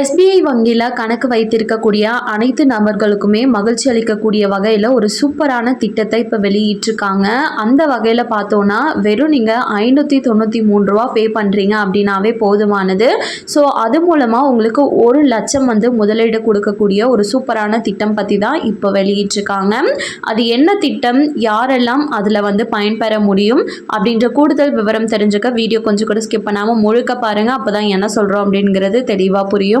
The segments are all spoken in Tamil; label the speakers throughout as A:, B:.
A: எஸ்பிஐ வங்கியில் கணக்கு வைத்திருக்கக்கூடிய அனைத்து நபர்களுக்குமே மகிழ்ச்சி அளிக்கக்கூடிய வகையில் ஒரு சூப்பரான திட்டத்தை இப்போ வெளியிட்டிருக்காங்க. அந்த வகையில் பார்த்தோன்னா வெறும் நீங்கள் ஐநூற்றி தொண்ணூற்றி மூணு ரூபா பே பண்ணுறீங்க அப்படின்னாவே போதுமானது. ஸோ அது மூலமாக உங்களுக்கு ஒரு லட்சம் வந்து முதலீடு கொடுக்கக்கூடிய ஒரு சூப்பரான திட்டம் பற்றி தான் இப்போ வெளியிட்டிருக்காங்க. அது என்ன திட்டம்? யாரெல்லாம் அதில் வந்து பயன்பெற முடியும்? அப்படின்ற கூடுதல் விவரம் தெரிஞ்சுக்க வீடியோ கொஞ்சம் கூட ஸ்கிப் பண்ணாமல் முழுக்க பாருங்கள் அப்போ தான் என்ன சொல்கிறோம் அப்படிங்கிறது தெளிவாக புரியும்.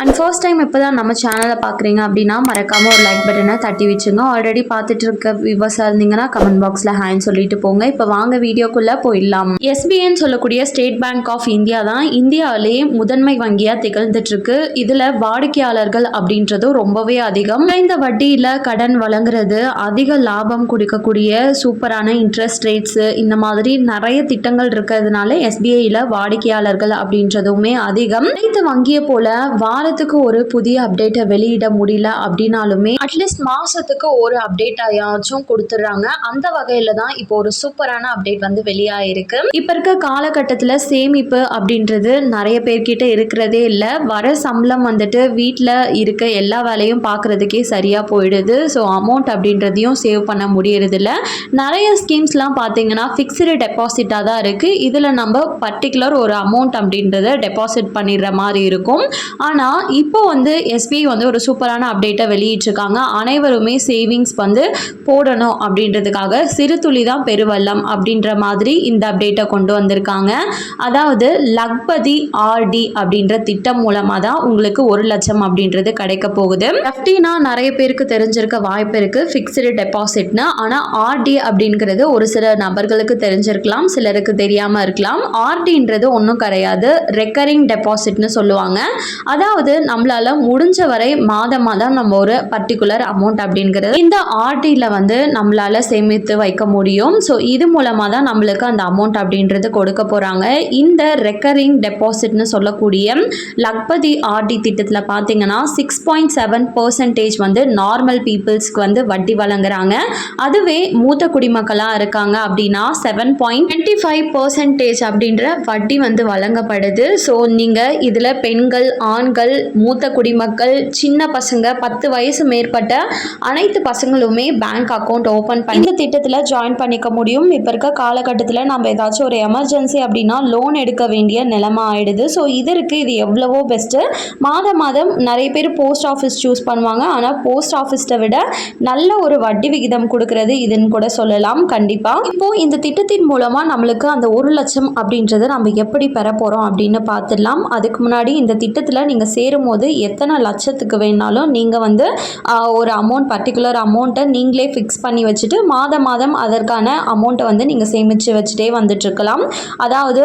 A: அண்ட் ஃபர்ஸ்ட் டைம் இப்போ தான் நம்ம சேனலை பார்க்குறீங்க அப்படின்னா மறக்காமல் ஒரு லைக் பட்டனை தட்டி வச்சுங்க. ஆல்ரெடி பார்த்துட்டு இருக்க விவசாயம் இருந்தீங்கன்னா கமெண்ட் பாக்ஸில் ஹேண்ட் சொல்லிட்டு போங்க. இப்போ வாங்க வீடியோக்குள்ளே போயிடலாம். எஸ்பிஐன்னு சொல்லக்கூடிய ஸ்டேட் பேங்க் ஆஃப் இந்தியா தான் இந்தியாவிலேயே முதன்மை வங்கியாக திகழ்ந்துட்டுருக்கு. இதில் வாடிக்கையாளர்கள் அப்படின்றதும் ரொம்பவே அதிகம். குறைந்த வட்டியில் கடன் வழங்குறது அதிக லாபம் கொடுக்கக்கூடிய சூப்பரான இன்ட்ரெஸ்ட் ரேட்ஸு இந்த மாதிரி நிறைய திட்டங்கள் இருக்கிறதுனால எஸ்பிஐயில் வாடிக்கையாளர்கள் அப்படின்றதுமே அதிகம். அனைத்து வங்கியை போல வாரத்துக்கு ஒரு புதிய அப்டேட்டை வெளியிட முடியல அப்படின்னாலுமே அட்லீஸ்ட் மாசத்துக்கு ஒரு அப்டேட் ஆயாச்சும் கொடுத்துட்றாங்க. அந்த வகையில தான் இப்போ ஒரு சூப்பரான அப்டேட் வந்து வெளியாயிருக்கு. இப்போ இருக்க காலகட்டத்தில் சேமிப்பு அப்படின்றது நிறைய பேர்கிட்ட இருக்கிறதே இல்லை. வர சம்பளம் வந்துட்டு வீட்டில் இருக்க எல்லா வேலையும் பார்க்குறதுக்கே சரியாக போயிடுது. ஸோ அமௌண்ட் அப்படின்றதையும் சேவ் பண்ண முடியறதில்ல. நிறைய ஸ்கீம்ஸ்லாம் பார்த்தீங்கன்னா ஃபிக்ஸ்டு டெபாசிட்டாக தான் இருக்குது இதில் நம்ம பர்டிகுலர் ஒரு அமௌண்ட் அப்படின்றத டெபாசிட் பண்ணிடுற மாதிரி இருக்கும். ஆனால் இப்போ வந்து எஸ்பிஐ வந்து ஒரு சூப்பரான அப்டேட்டை வெளியிட்டிருக்காங்க. அனைவருமே சேவிங்ஸ் வந்து போடணும் அப்படின்றதுக்காக சிறு துளி தான் பெருவெள்ளம் அப்படின்ற மாதிரி இந்த அப்டேட்டை கொண்டு வந்திருக்காங்க. அதாவது லக்பதி ஆர்டி அப்படின்ற திட்டம் மூலமாக தான் உங்களுக்கு ஒரு லட்சம் அப்படின்றது கிடைக்க போகுது. எஃப்டினா நிறைய பேருக்கு தெரிஞ்சிருக்க வாய்ப்பு இருக்குது ஃபிக்ஸ்டு டெபாசிட்னு ஆனால் ஆர்டி அப்படிங்கிறது ஒரு சில நபர்களுக்கு தெரிஞ்சிருக்கலாம் சிலருக்கு தெரியாமல் இருக்கலாம். ஆர்டின்றது ஒன்றும் கிடையாது ரெக்கரிங் டெபாசிட்னு சொல்லுவாங்க. அதாவது நம்மளால முடிஞ்ச வரை மாதமாக தான் நம்ம ஒரு பர்டிகுலர் அமௌண்ட் அப்படிங்கிறது. இந்த ஆர்டியில் வந்து நம்மளால சேமித்து வைக்க முடியும். ஸோ இது மூலமாக தான் நம்மளுக்கு அந்த அமௌண்ட் அப்படின்றது கொடுக்க போகிறாங்க இந்த ரெக்கரிங் டெபாசிட்னு சொல்லக்கூடிய லக்பதி ஆர்டி திட்டத்தில் பார்த்தீங்கன்னா சிக்ஸ் பாயிண்ட் செவன் பர்சன்டேஜ் வந்து நார்மல் பீப்புள்ஸ்க்கு வந்து வட்டி வழங்குறாங்க. அதுவே மூத்த குடிமக்களாக இருக்காங்க அப்படின்னா seven point twenty five percentage அப்படின்ற வட்டி வந்து வழங்கப்படுது. ஸோ நீங்கள் இதில் பெண்கள் ஆண்கள் மூத்த குடிமக்கள் சின்ன பசங்க பத்து வயசு மேற்பட்ட அனைத்து பசங்களுமே பேங்க் அக்கௌண்ட் ஓப்பன் பண்ணி இந்த திட்டத்தில் ஜாயின் பண்ணிக்க முடியும். இப்போ இருக்க காலகட்டத்தில் நம்ம ஏதாச்சும் ஒரு எமர்ஜென்சி அப்படின்னா லோன் எடுக்க வேண்டிய நிலைமை ஆயிடுது. ஸோ இதற்கு இது எவ்வளவோ பெஸ்ட்டு மாதம் மாதம் நிறைய பேர் போஸ்ட் ஆஃபீஸ் சூஸ் பண்ணுவாங்க. ஆனால் போஸ்ட் ஆஃபீஸை விட நல்ல ஒரு வட்டி விகிதம் கொடுக்கறது இதுன்னு கூட சொல்லலாம். கண்டிப்பாக இப்போ இந்த திட்டத்தின் மூலமாக நம்மளுக்கு அந்த ஒரு லட்சம் அப்படின்றத நம்ம எப்படி பெற போகிறோம் அப்படின்னு பார்த்துடலாம். அதுக்கு முன்னாடி இந்த திட்டத்தில் நீங்கள் சேரும் போது எத்தனை லட்சத்துக்கு வேணாலும் நீங்கள் வந்து ஒரு அமௌண்ட் பர்டிகுலர் அமௌண்ட்டை நீங்களே ஃபிக்ஸ் பண்ணி வச்சுட்டு மாதம் மாதம் அதற்கான அமௌண்ட்டை வந்து நீங்கள் சேமித்து வச்சுட்டே வந்துட்டுருக்கலாம். அதாவது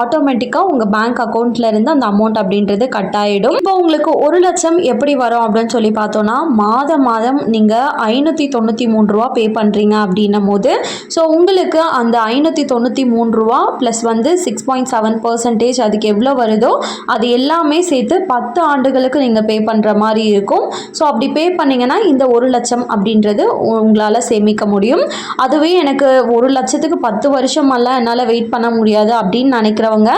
A: ஆட்டோமேட்டிக்காக உங்கள் பேங்க் அக்கௌண்ட்லேருந்து அந்த அமௌண்ட் அப்படின்றது கட் ஆகிடும் இப்போ உங்களுக்கு ஒரு லட்சம் எப்படி வரும் அப்படின்னு சொல்லி பார்த்தோன்னா மாதம் மாதம் நீங்கள் ஐநூற்றி தொண்ணூற்றி மூணு ரூபா பே பண்ணுறீங்க அப்படின்னும் போது ஸோ உங்களுக்கு அந்த ஐநூற்றி தொண்ணூற்றி மூணு ரூபா ப்ளஸ் வந்து சிக்ஸ் பாயிண்ட் செவன் பர்சன்டேஜ் அதுக்கு எவ்வளோ வருதோ அது எல்லாமே சேர்த்து பத்து பத்து ஆண்டுகளுக்கு நீங்கள் பே பண்ணுற மாதிரி இருக்கும். ஸோ அப்படி பே பண்ணிங்கன்னா இந்த ஒரு லட்சம் அப்படின்றது உங்களால் சேமிக்க முடியும். அதுவே எனக்கு ஒரு லட்சத்துக்கு பத்து வருஷம் எல்லாம் என்னால் வெயிட் பண்ண முடியாது அப்படின்னு நினைக்கிறவங்க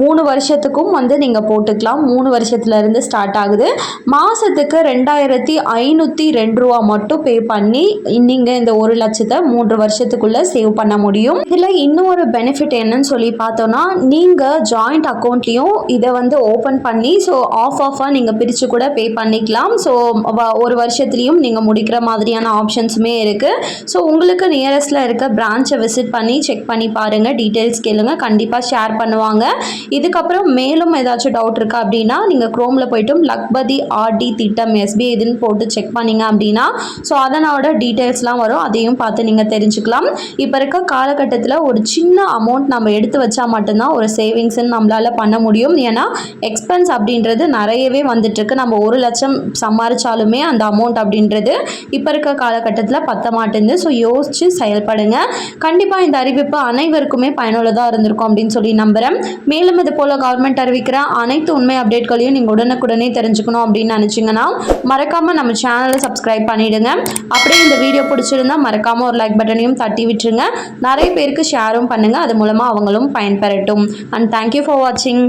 A: மூணு வருஷத்துக்கும் வந்து நீங்கள் போட்டுக்கலாம். மூணு வருஷத்துலேருந்து ஸ்டார்ட் ஆகுது. மாதத்துக்கு ரெண்டாயிரத்தி ஐநூற்றி ரெண்டு ரூபா மட்டும் பே பண்ணி நீங்கள் இந்த ஒரு லட்சத்தை மூன்று வருஷத்துக்குள்ளே சேவ் பண்ண முடியும். இதில் இன்னொரு பெனிஃபிட் என்னன்னு சொல்லி பார்த்தோன்னா நீங்கள் ஜாயிண்ட் அக்கௌண்ட்லேயும் இதை வந்து ஓப்பன் பண்ணி ஸோ ஆஃப் ஆஃப் ஆஃபாக நீங்கள் பிரித்து கூட பே பண்ணிக்கலாம். ஸோ ஒரு வருஷத்துலேயும் நீங்கள் முடிக்கிற மாதிரியான ஆப்ஷன்ஸுமே இருக்குது ஸோ உங்களுக்கு நியரஸ்ட்டில் இருக்க பிரான்ச்சை விசிட் பண்ணி செக் பண்ணி பாருங்கள் டீட்டெயில்ஸ் கேளுங்க. கண்டிப்பாக ஷேர் பண்ணுவாங்க. இதுக்கப்புறம் மேலும் ஏதாச்சும் டவுட் இருக்கா அப்படின்னா நீங்கள் க்ரோமில் போய்ட்டும் லக்பதி ஆர்டி திட்டம் எஸ்பி இதுன்னு போட்டு செக் பண்ணிங்க அப்படின்னா ஸோ அதனோட டீட்டெயில்ஸ்லாம் வரும். அதையும் பார்த்து நீங்கள் தெரிஞ்சுக்கலாம். இப்போ இருக்க காலகட்டத்தில் ஒரு சின்ன அமௌண்ட் நம்ம எடுத்து வச்சா மட்டும்தான் ஒரு சேவிங்ஸ்ன்னு நம்மளால் பண்ண முடியும். ஏன்னா எக்ஸ்பென்ஸ் அப்படின்றது நிறையவே வந்துட்டுருக்கு. நம்ம ஒரு லட்சம் சம்பாரிச்சாலுமே அந்த அமௌண்ட் அப்படின்றது இப்போ இருக்க காலகட்டத்தில் பத்த மாட்டேங்குது ஸோ யோசித்து செயல்படுங்க. கண்டிப்பாக இந்த அறிவிப்பு அனைவருக்குமே பயனுள்ளதாக இருந்திருக்கும் அப்படின்னு சொல்லி நம்புகிறேன் மேலும் இது போல் கவர்மெண்ட் அறிவிக்கிற அனைத்து உண்மை அப்டேட்களையும் நீங்கள் உடனுக்குடனே தெரிஞ்சுக்கணும் அப்படின்னு நினச்சிங்கன்னா மறக்காமல் நம்ம சேனலை சப்ஸ்கிரைப் பண்ணிவிடுங்க அப்படியே இந்த வீடியோ பிடிச்சிருந்தா மறக்காமல் ஒரு லைக் பட்டனையும் தட்டி விட்டுருங்க. நிறைய பேருக்கு ஷேரும் பண்ணுங்கள் அது மூலமாக அவங்களும் பயன்பெறட்டும். அண்ட் தேங்க்யூ ஃபார் வாட்சிங்